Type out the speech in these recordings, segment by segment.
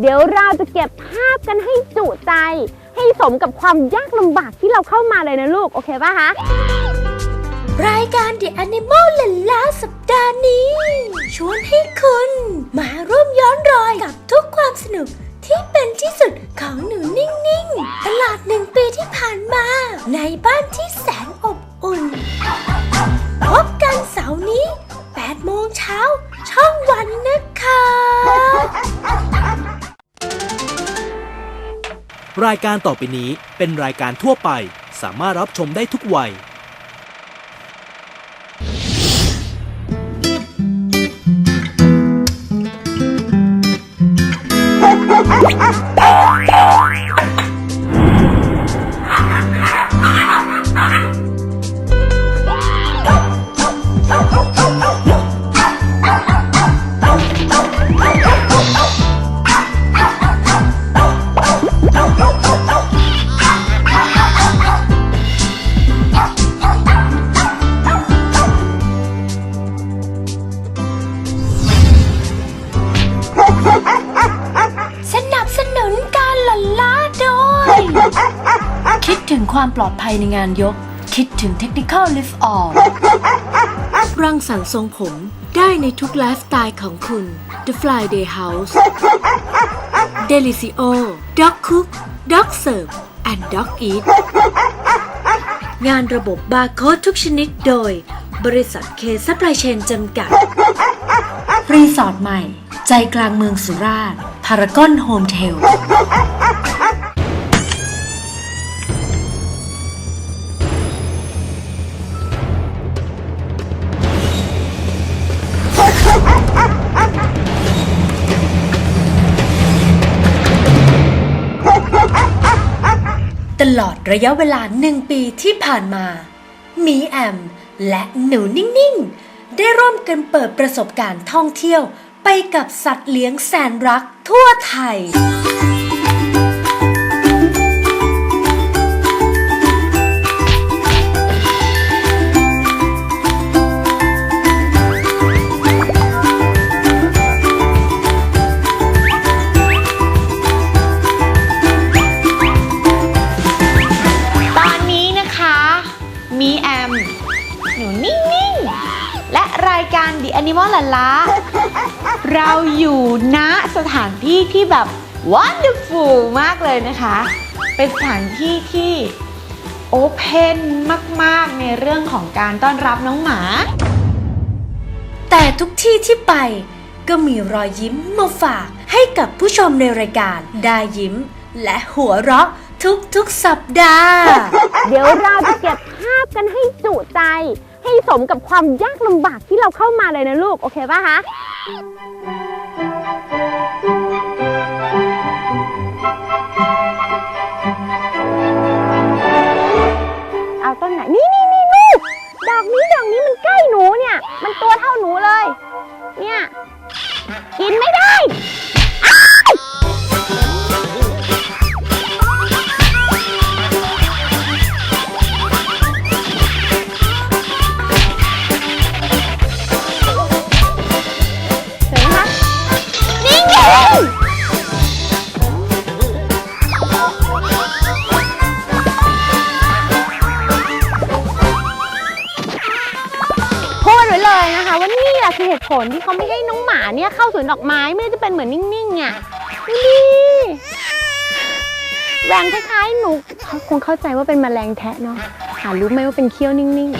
เดี๋ยวเราจะเก็บภาพกันให้จุใจ ให้สมกับความยากลำบากที่เราเข้ามาเลยนะลูก โอเคป่ะคะรายการ The Animal ลนลาสัปดาห์นี้ ชวนให้คุณ มาร่วมย้อนรอยกับทุกความสนุกที่เป็นที่สุดของหนูนิ่ง ๆ ตลอดหนึ่งปีที่ผ่านมา ในบ้านที่แสนอบอุ่น พบกันเสาร์นี้8โมงเช้า ช่องวันนะคะ รายการต่อไปนี้เป็นรายการทั่วไป สามารถรับชมได้ทุกวัยส ปลอดภัยในงานยก คิดถึง Technical Lift All รังสรรค์ทรงผมได้ในทุกไลฟ์สไตล์ของคุณ The Friday House Delicio Dog Cook Dog Serve and Dog Eat งานระบบบาร์โค้ดทุกชนิดโดย บริษัทเคซัพพลายเชนจำกัด รีสอร์ทใหม่ ใจกลางเมืองสุราษฎร์พารากอนโฮมเทล ตลอดระยะเวลาหนึ่งปีที่ผ่านมามีแอม และหนูนิ่งๆ ได้ร่วมกันเปิดประสบการณ์ท่องเที่ยวไปกับสัตว์เลี้ยงแสนรักทั่วไทย หนูนิ่งๆ และรายการ The Animal ละละเราอยู่ณสถานที่ที่แบบ wonderful มากเลยนะคะ เป็นสถานที่ที่โอเพนมาก ๆ ในเรื่องของการต้อนรับน้องหมา แต่ทุกที่ที่ไปก็มีรอยยิ้มมาฝากให้กับผู้ชมในรายการได้ยิ้มและหัวเราะ ทุกๆ สัปดาห์ เดี๋ยวเราจะเก็บภาพกันให้จุใจ ให้สมกับความยากลำบากที่เราเข้ามาเลยนะลูก โอเคป่ะคะ เอาต้นไหน นี่นี่นี่ลูก ดอกนี้ดอกนี้มันใกล้หนูเนี่ย มันตัวเท่าหนูเลย เนี่ย กินไม่ได้ ผลที่เขาไม่ให้น้องหมาเนี่ยเข้าสวนดอกไม้ไม่จะเป็นเหมือนนิ่งๆอะดูดิแหวงคล้ายๆหนูเขาคงเข้าใจว่าเป็นแมลงแทะเนาะหารู้ไหมว่าเป็นเขี้ยวนิ่ง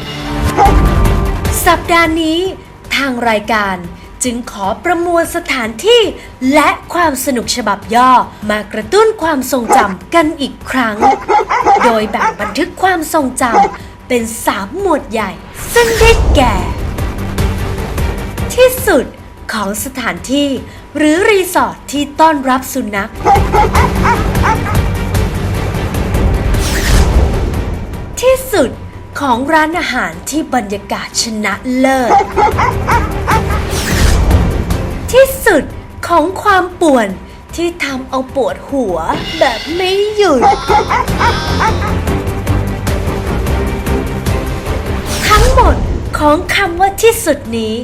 ๆ สัปดาห์นี้ทางรายการจึงขอประมวลสถานที่และความสนุกฉบับย่อมากระตุ้นความทรงจำกันอีกครั้ง โดยแบ่งบันทึกความทรงจำเป็นสามหมวดใหญ่ ซึ่งได้แก่ ที่สุดของสถานที่หรือรีสอร์ทที่ต้อนรับสุนัข ที่สุดของร้านอาหารที่บรรยากาศชนะเลิศ ที่สุดของความป่วนที่ทำเอาปวดหัวแบบไม่หยุด ทั้งหมดของคำว่าที่สุดนี้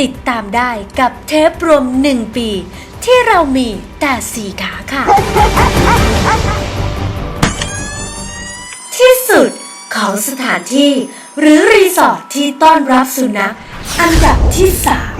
ติดตามได้กับเทปรวม 1 ปี ที่ที่เรามีแต่สี่ขาค่ะ ที่สุดของสถานที่ หรือรีสอร์ทที่ต้อนรับสุนัขอันดับที่สาม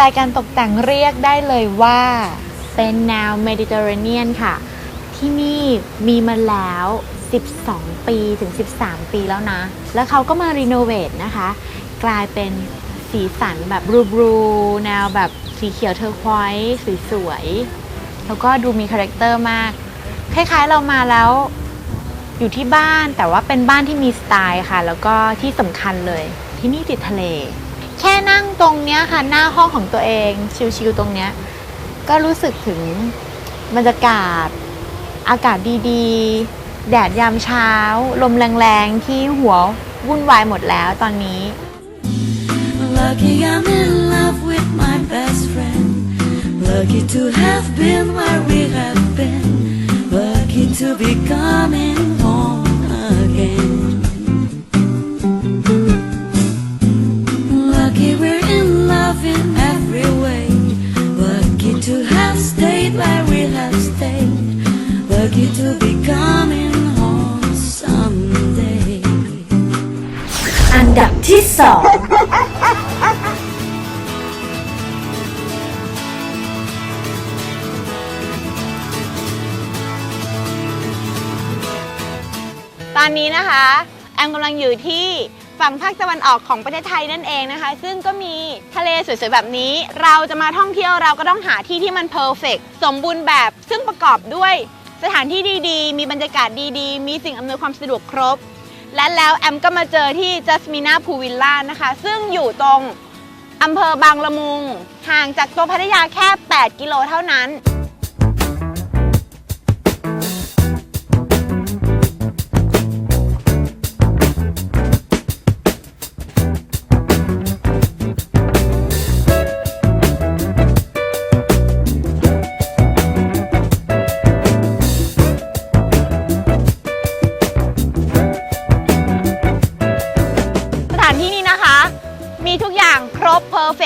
ตล์การตกแต่งเรียกได้เลยว่าเป็นแนวเมดิเตอร์เรเนียนค่ะ ที่นี่มีมาแล้ว 12 ปีถึง 13 ปีแล้วนะ แล้วเขาก็มารีโนเวทนะคะ กลายเป็นสีสันแบบบลูบูแนวแบบสีเขียวเทอร์ควอยส์สวยๆ แล้วก็ดูมีคาแรคเตอร์มาก คล้ายๆเรามาแล้วอยู่ที่บ้านแต่ว่าเป็นบ้านที่มีสไตล์ค่ะ แล้วก็ที่สำคัญเลยที่นี่ติดทะเล แค่นั่งตรงเนี้ยค่ะ หน้าห้องของตัวเองชิลๆตรงเนี้ย ก็รู้สึกถึงบรรยากาศ อากาศดีๆ แดดยามเช้า ลมแรงๆ ที่หัววุ่นวายหมดแล้วตอนนี้ Lucky I'm in love with my best friend. Lucky to have been where we have been. Lucky to be coming home again. Love in every way. Lucky to have stayed where we have stayed. Lucky to be coming home someday. อันดับที่สอง ตอนนี้นะคะ แอมกำลังอยู่ที่ ฝั่งภาคตะวันออกของประเทศไทยนั่นเองนะคะ ซึ่งก็มีทะเลสวยๆแบบนี้ เราจะมาท่องเที่ยวเราก็ต้องหาที่ที่มันเพอร์เฟกสมบูรณ์แบบซึ่งประกอบด้วยสถานที่ดีๆ มีบรรยากาศดีๆ มีสิ่งอำนวยความสะดวกครบ และแล้วแอมก็มาเจอที่จัสมินาพูวิลล่านะคะ ซึ่งอยู่ตรงอำเภอบางละมุง ห่างจากตัวพัทยาแค่ 8 กิโลเท่านั้น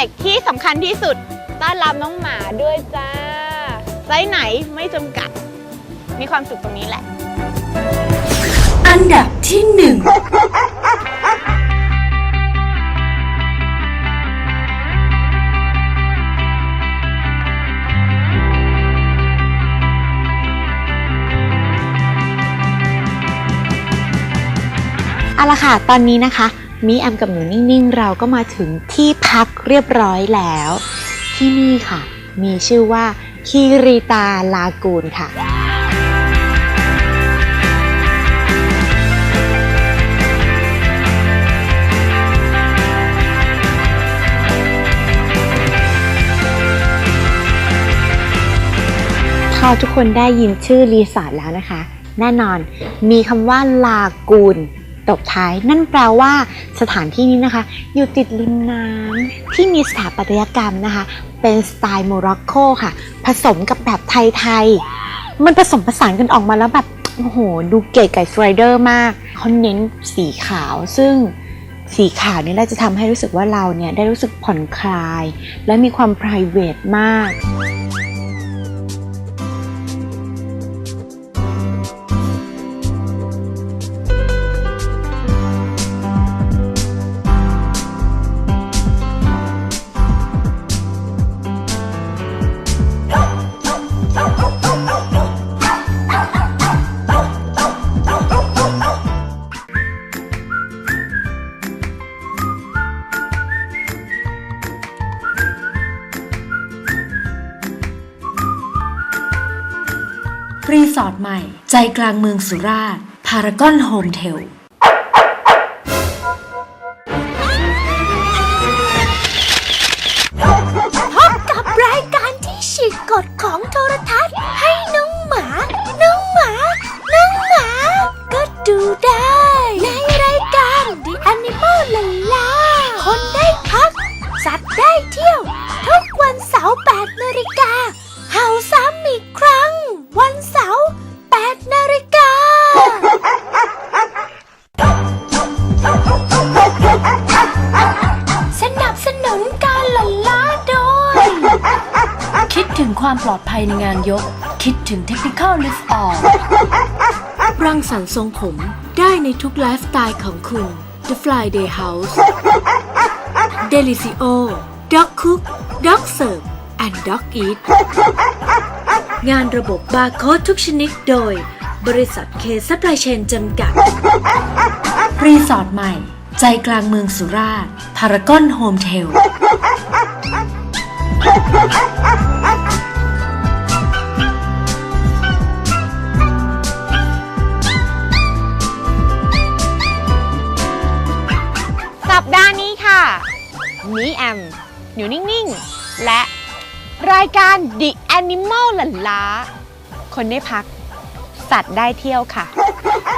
กที่สำคัญที่สุด ต้อนรับน้องหมาด้วยจ้าไซส์ไหนไม่จำกัด มีความสุขตรงนี้แหละ อันดับที่หนึ่งเอาละค่ะ ตอนนี้นะคะ มีแอมกับหนูนิ่งๆ เราก็มาถึงที่พักเรียบร้อยแล้ว ที่นี่ค่ะ มีชื่อว่าคิริตาลากูนค่ะ พอทุกคนได้ยินชื่อรีสอร์ทแล้วนะคะ แน่นอนมีคำว่าลากูน ตบท้าย นั่นแปลว่าสถานที่นี้นะคะ อยู่ติดริมน้ำที่มีสถาปัตยกรรมนะคะ เป็นสไตล์โมร็อกโกค่ะ ผสมกับแบบไทยๆ มันผสมผสานกันออกมาแล้วแบบโอ้โห ดูเก๋ไก่สไลเดอร์มากเขาเน้นสีขาวซึ่งสีขาวนี่แหละจะทำให้รู้สึกว่าเราเนี่ยได้รู้สึกผ่อนคลาย และมีความ p r i v a t e มาก ใจกลางเมืองสุราษฎร์พารากอนโฮมเทล ความปลอดภัยในงานยก คิดถึง Technical Lift Off รังสรรค์ทรงผมได้ในทุกไลฟ์สไตล์ของคุณ The Friday House Delicio Dog Cook Dog Serve and Dog Eat งานระบบบาร์โค้ดทุกชนิดโดย บริษัทเคซัพพลายเชนจำกัด รีสอร์ทใหม่ ใจกลางเมืองสุราษฎร์พารากอนโฮมเทล มีแอม อยู่นิ่ง ๆ และรายการ The Animal หลันล้า คนได้พัก สัตว์ได้เที่ยวค่ะ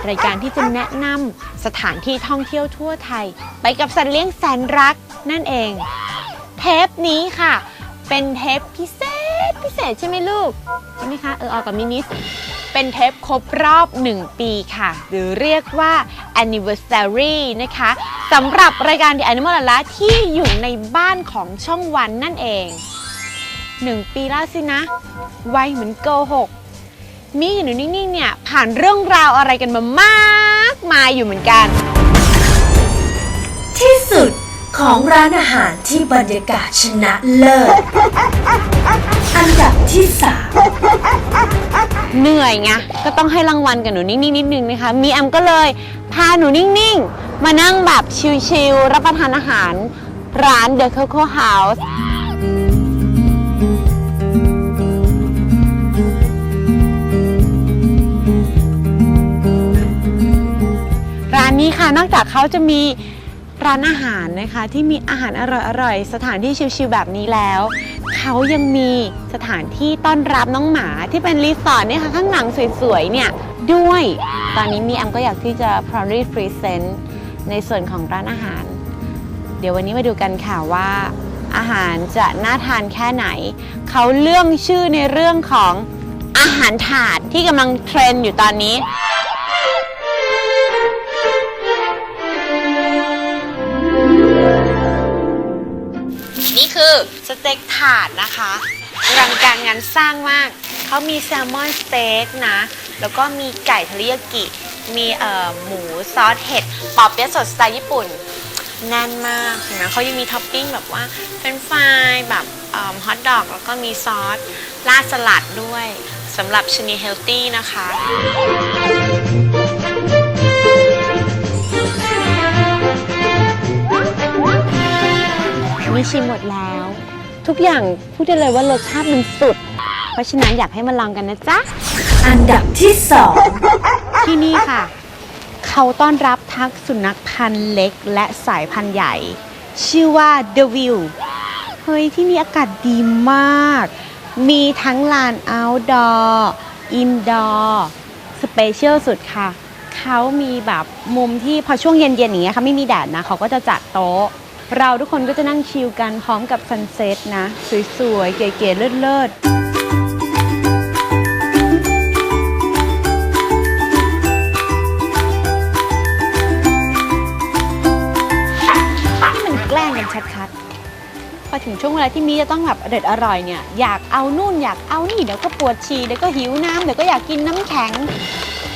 รายการที่จะแนะนำสถานที่ท่องเที่ยวทั่วไทย ไปกับสัตว์เลี้ยงแสนรักนั่นเอง เทปนี้ค่ะ เป็นเทปพิเศษพิเศษใช่ไหมลูก ใช่ไหมคะ เออออกกับมินิส เป็นเทปครบรอบ 1 ปีค่ะ หรือเรียกว่า anniversary นะคะสำหรับรายการ The Animal ละละที่อยู่ในบ้านของช่องวันนั่นเอง 1 ปีแล้วสินะ ไวเหมือนโกหกมีอยู่นิ่งๆเนี่ยผ่านเรื่องราวอะไรกันมามากมายอยู่เหมือนกัน ที่สุด ของร้านอาหารที่บรรยากาศชนะเลิศ อันดับที่สามเหนื่อยไงก็ต้องให้รางวัลกับหนูนิ่งๆนิดนึงนะคะ มีแอมก็เลยพาหนูนิ่งๆ มานั่งแบบชิลๆรับประทานอาหารร้าน The Coco House ร้านนี้ค่ะนอกจากเขาจะมี ร้านอาหารนะคะที่มีอาหารอร่อยๆ สถานที่ชิลๆแบบนี้แล้ว เขายังมีสถานที่ต้อนรับน้องหมาที่เป็นรีสอร์ทเนี่ยค่ะข้างหลังสวยๆเนี่ยด้วย ตอนนี้มีแอมก็อยากที่จะ proudly present ในส่วนของร้านอาหาร เดี๋ยววันนี้มาดูกันค่ะว่าอาหารจะน่าทานแค่ไหน เขาเรื่องชื่อในเรื่องของอาหารถาดที่กำลังเทรนด์อยู่ตอนนี้ สเต็กถาดนะคะอลังการงานสร้างมาก เขามีแซลมอนสเต็กนะ แล้วก็มีไก่เทริยากิ มีเอ่อหมูซอสเห็ดปอเปี๊ยะสดสไตล์ญี่ปุ่น แน่นมากเห็นไหมเขายังมีท็อปปิ้งแบบว่าเป็นฟรายแบบฮอทดอก แล้วก็มีซอสราดสลัดด้วยสำหรับชนีเฮลตี้นะคะนี่ชิมหมดแล้ว ทุกอย่างพูดได้เลยว่ารสชาติมันสุด เพราะฉะนั้นอยากให้มาลองกันนะจ๊ะ อันดับที่สองที่นี่ค่ะ เขาต้อนรับทั้งสุนัขพันธุ์เล็กและสายพันธุ์ใหญ่ ชื่อว่า The View เฮ้ย ที่นี่อากาศดีมาก มีทั้งลาน outdoor indoor สเปเชียลสุดค่ะ เขามีแบบมุมที่พอช่วงเย็นๆอย่างเงี้ยค่ะไม่มีแดดนะเขาก็จะจัดโต๊ะ เราทุกคนก็จะนั่งชิลกันพร้อมกับซันเซ็ตนะ สวยๆ เก๋ๆ เลิศๆที่มันแกล้งกันชัดๆ พอถึงช่วงเวลาที่มีจะต้องแบบเด็ดอร่อยเนี่ย อยากเอานู่นอยากเอานี่ เดี๋ยวก็ปวดฉี่เดี๋ยวก็หิวน้ำเดี๋ยวก็อยากกินน้ำแข็ง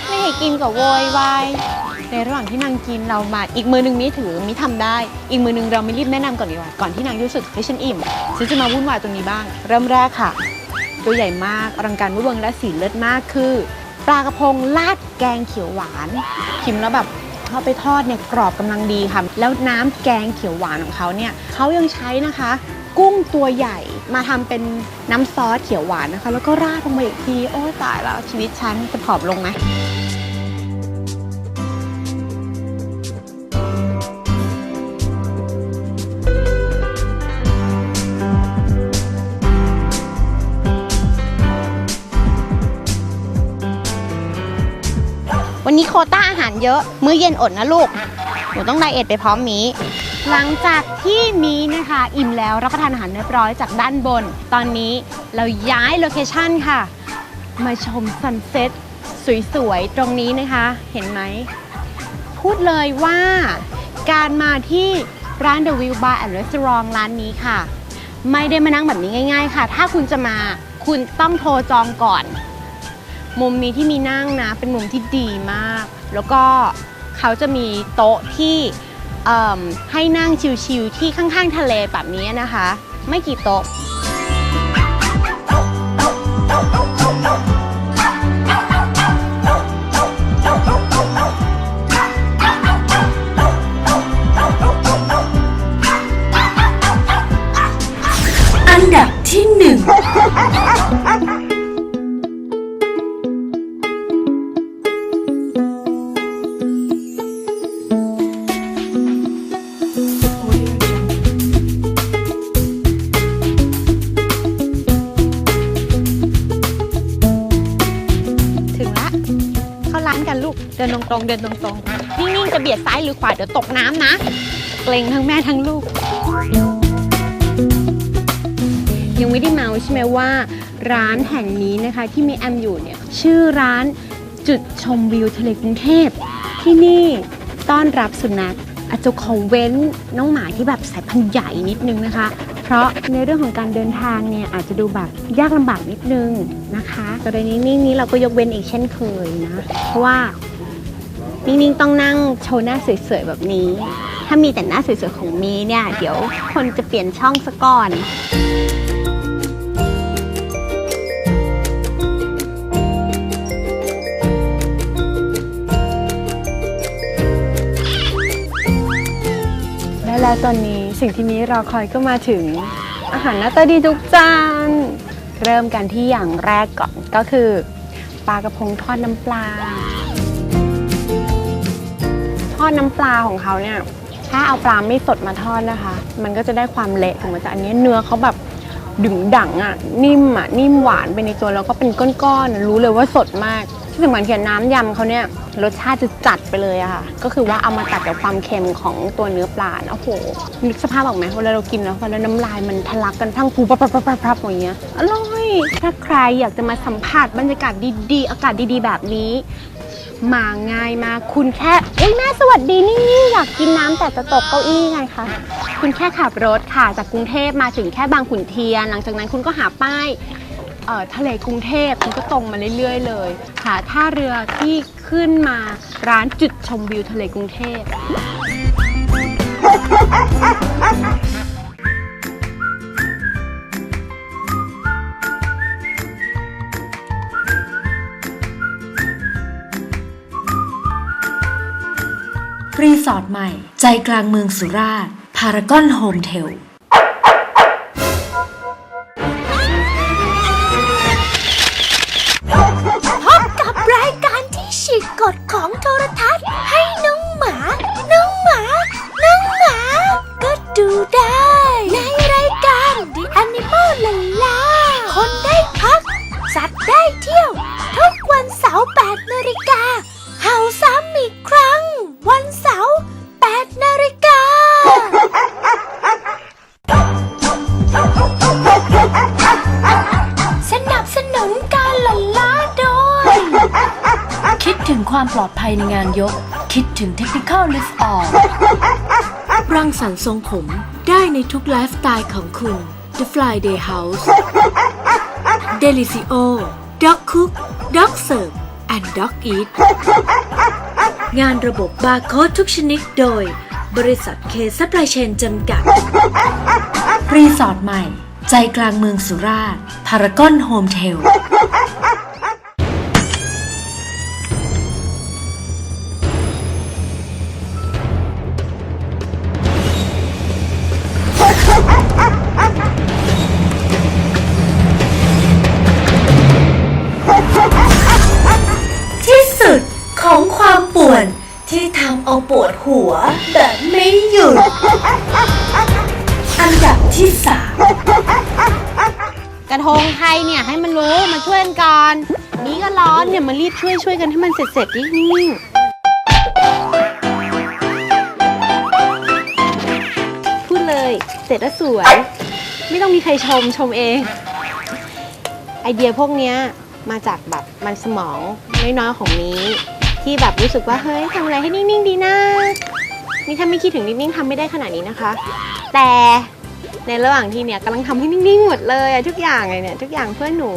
ไม่ให้กินก็โวยวาย ในระหว่างที่นางกินเรามาอีกมือหนึงมีถือมีทำได้ อีกมือหนึงเราไม่รีบแนะนำก่อนดีกว่าก่อนที่นางรู้สึกให้ยฉันอิ่มฉันจะมาวุ่นวายตรงนี้บ้าง เริ่มแรกค่ะ ตัวใหญ่มากอลังการวอร์เวงและสีเลิศมากคือปลากระพงลาดแกงเขียวหวานชิมแล้วแบบเอาไปทอดเนี่ยกรอบกำลังดีค่ะ แล้วน้ำแกงเขียวหวานของเขาเนี่ยเขายังใช้นะคะ กุ้งตัวใหญ่มาทำเป็นน้ำซอสเขียวหวานนะคะ แล้วก็ราดลงไปอีกที โอ้ตายแล้วชีวิตฉันจะผอมลงไหม โควต้าอาหารเยอะ มื้อเย็นอดนะลูก หนูต้องไดเอทไปพร้อมมีหลังจากที่มีนะคะ อิ่มแล้วรับประทานอาหารเรียบร้อยจากด้านบน ตอนนี้เราย้ายโลเคชั่นค่ะ มาชมซันเซ็ตสวยๆ ตรงนี้นะคะ เห็นไหม พูดเลยว่าการมาที่ร้าน The View Bar and Restaurant ร้านนี้ค่ะ ไม่ได้มานั่งแบบนี้ง่าย ๆ ค่ะ ถ้าคุณจะมาคุณต้องโทรจองก่อน มุมนี้ที่มีนั่งนะ เป็นมุมที่ดีมาก แล้วก็เขาจะมีโต๊ะที่ให้นั่งชิลๆที่ข้างๆทะเลแบบนี้นะคะ ไม่กี่โต๊ะอันดับที่หนึ่ง เดินตรงๆนิ่งๆจะเบียดซ้ายหรือขวาเดี๋ยวตกน้ำนะ เกรงทั้งแม่ทั้งลูก ยังไม่ได้เมาใช่ไหมว่า ร้านแห่งนี้นะคะที่มีแอมอยู่เนี่ยชื่อร้านจุดชมวิวทะเลกรุงเทพ ที่นี่ต้อนรับสุนัขอาจจะขอเว้นน้องหมาที่แบบสายพันธุ์ใหญ่นิดนึงนะคะ เพราะในเรื่องของการเดินทางเนี่ยอาจจะดูแบบยากลำบากนิดนึงนะคะกรณีนี้นี้เราก็ยกเว้นอีกเช่นเคยนะ เพราะว่า นิ่งๆต้องนั่งโชว์หน้าสวยๆแบบนี้ ถ้ามีแต่หน้าสวยๆของมีเนี่ย เดี๋ยวคนจะเปลี่ยนช่องซะก่อนและแล้วตอนนี้สิ่งที่มีรอคอยก็มาถึง อาหารหน้าตาดีทุกจาน เริ่มกันที่อย่างแรกก่อนก็คือ ปลากระพงทอดน้ำปลา อดน้ำปลาของเขาเนี่ย ถ้าเอาปลาไม่สดมาทอดนะคะ มันก็จะได้ความเละถึงมันจะอันนี้เนื้อเขาแบบดึงดังอะ นิ่มอะ นิ่มหวานไปในตัวแล้วก็เป็นก้อนๆรู้เลยว่าสดมากที่สำคัญคือน้ำยำเขาเนี่ยรสชาติจะจัดไปเลยอะค่ะ ก็คือว่าเอามาตัดกับความเค็มของตัวเนื้อปลาโอ้โหนึกสภาพออกไหมเวลาเรากินแล้วพอแล้วน้ำลายมันทะลักกันทั้งฟูปับปับปับปับปับอย่างเงี้ยอร่อย ถ้าใครอยากจะมาสัมผัสบรรยากาศดีๆ อากาศดีๆ แบบนี้ มาง่ายมากคุณแค่เอ้ยแม่สวัสดีนี่อยากกินน้ำแต่จะตกเก้าอี้ไงคะคุณแค่ขับรถค่ะจากกรุงเทพมาถึงแค่บางขุนเทียน หลังจากนั้นคุณก็หาป้ายเอ่อทะเลกรุงเทพคุณก็ตรงมาเรื่อยๆ เลย หาท่าเรือที่ขึ้นมาร้านจุดชมวิวทะเลกรุงเทพ รีสอร์ทใหม่ ใจกลางเมืองสุราษฎร์พารากอนโฮมเทล ยในงานยก คิดถึง Technical Lift Off รังสรรค์ทรงผมได้ในทุกไลฟ์สไตล์ของคุณ The Friday House Delicio Dog Cook Dog Serve and Dog Eat งานระบบบาร์โค้ดทุกชนิดโดย บริษัทเคซัพพลายเชนจำกัด รีสอร์ทใหม่ ใจกลางเมืองสุราษฎร์พารากอนโฮมเทล เอาปวดหัว แต่ไม่หยุด อันดับที่สามกระทงไทยเนี่ยให้มันรู้มาช่วยกันนี้ก็ร้อนเนี่ยมารีบช่วยช่วยกันให้มันเสร็จเสร็จนิ่งพูดเลยเสร็จแล้วสวย ไม่ต้องมีใครชมชมเอง ไอเดียพวกเนี้ยมาจากแบบมันสมองน้อยๆของนี้ ที่แบบรู้สึกว่าเฮ้ยทำอะไรให้นิ่งๆดีนะนี่ถ้าไม่คิดถึงนิ่งๆทำไม่ได้ขนาดนี้นะคะ แต่ในระหว่างที่เนี่ยกำลังทำให้นิ่งๆหมดเลยทุกอย่างเลยเนี่ยทุกอย่างเพื่อนหนู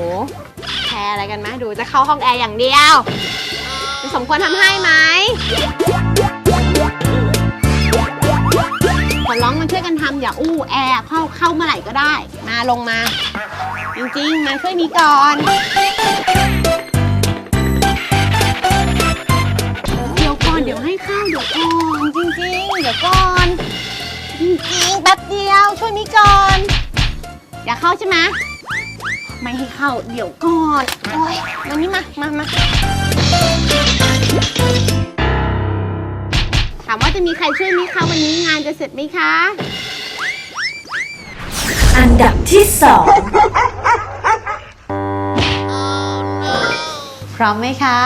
แคร์อะไรกันไหมดูจะเข้าห้องแอร์อย่างเดียวสมควรทำให้ไหมขอร้องมาช่วยกันทำอย่าอู้แอร์เข้าเข้าเมื่อไหร่ก็ได้ มาลงมา จริงๆมาช่วยนี้ก่อน เดี๋ยวก่อนเดี๋ยวให้ข้าวเดี๋ยวก่อนจริงๆ เดี๋ยวก่อนจริงๆแป๊บเดียวช่วยนี้ก่อนอยากเข้าใช่ไหมไม่ให้เข้าเดี๋ยวก่อนโอ้ยมานี่มามามาถามว่าจะมีใครช่วยไหมคะวันนี้งานจะเสร็จไหมคะ อันดับที่สองพร้อมไหมคะ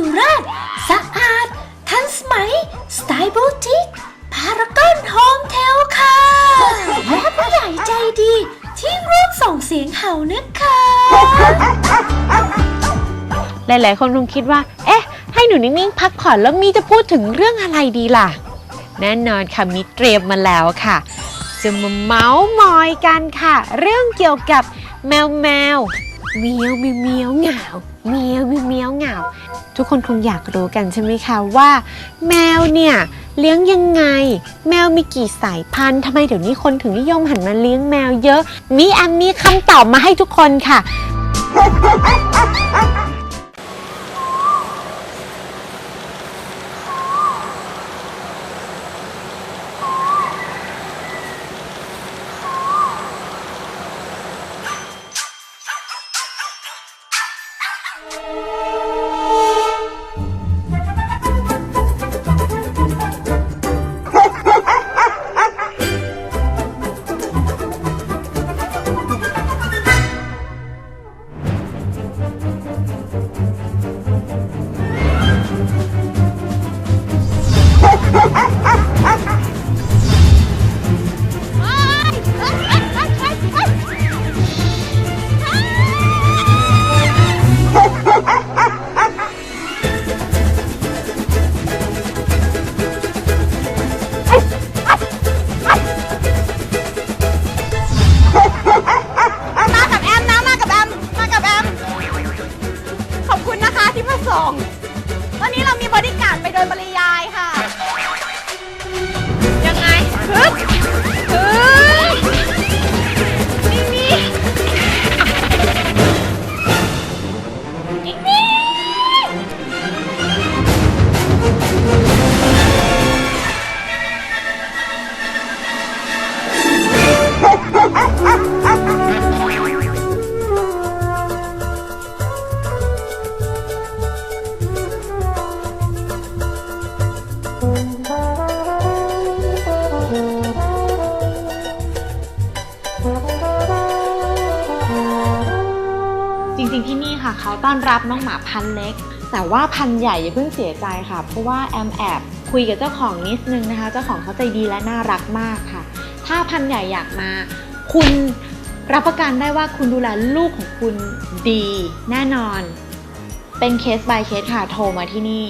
สุราษฎร์สะอาด ทันสมัย สไตล์บูติกพารากอนโฮมเทลค่ะ และผู้ใหญ่ใจดี ที่ร่วมส่งเสียงเห่านะคะ หลาย ๆ คนคงคิดว่า เอ๊ะ ให้หนูนิ่ง ๆ พักผ่อนแล้วมีจะพูดถึงเรื่องอะไรดีล่ะ แน่นอนค่ะมิเตรียมมาแล้วค่ะ จะมาเมาส์มอยกันค่ะ เรื่องเกี่ยวกับแมวแมวเมียวเมียวเมียวเหงาว เมียวเมียวเหงา ทุกคนคงอยากรู้กันใช่ไหมคะว่า แมวเนี่ยเลี้ยงยังไง แมวมีกี่สายพันธุ์ทำไมเดี๋ยวนี้คนถึงนิยมหันมาเลี้ยงแมวเยอะ มีแอมมีคำตอบมาให้ทุกคนค่ะันนี้เรามีบริการดไปโดยปริย น้องหมาพันเล็ก แต่ว่าพันใหญ่อย่าเพิ่งเสียใจค่ะ เพราะว่าแอมแอบคุยกับเจ้าของนิดนึงนะคะ เจ้าของเขาใจดีและน่ารักมากค่ะ ถ้าพันใหญ่อยากมา คุณรับประกันได้ว่าคุณดูแลลูกของคุณดีแน่นอน เป็นเคส by เคสค่ะ โทรมาที่นี่